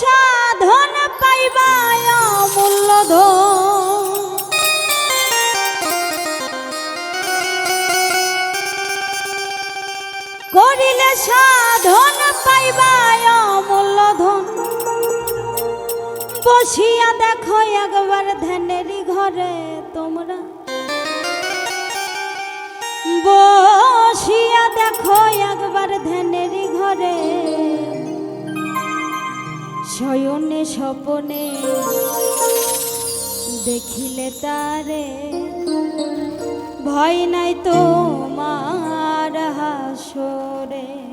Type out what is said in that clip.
সাধন পাইবা মূল্য করিলে সাধন পাইবা মূল্য ধন। বসিয়া দেখো একবার ধ্যানেরই ঘরে তোমরা। বসিয়া দেখো একবার শয়নে স্বপনে দেখিলে তারে। ভয় নাই তোমার হাসরে।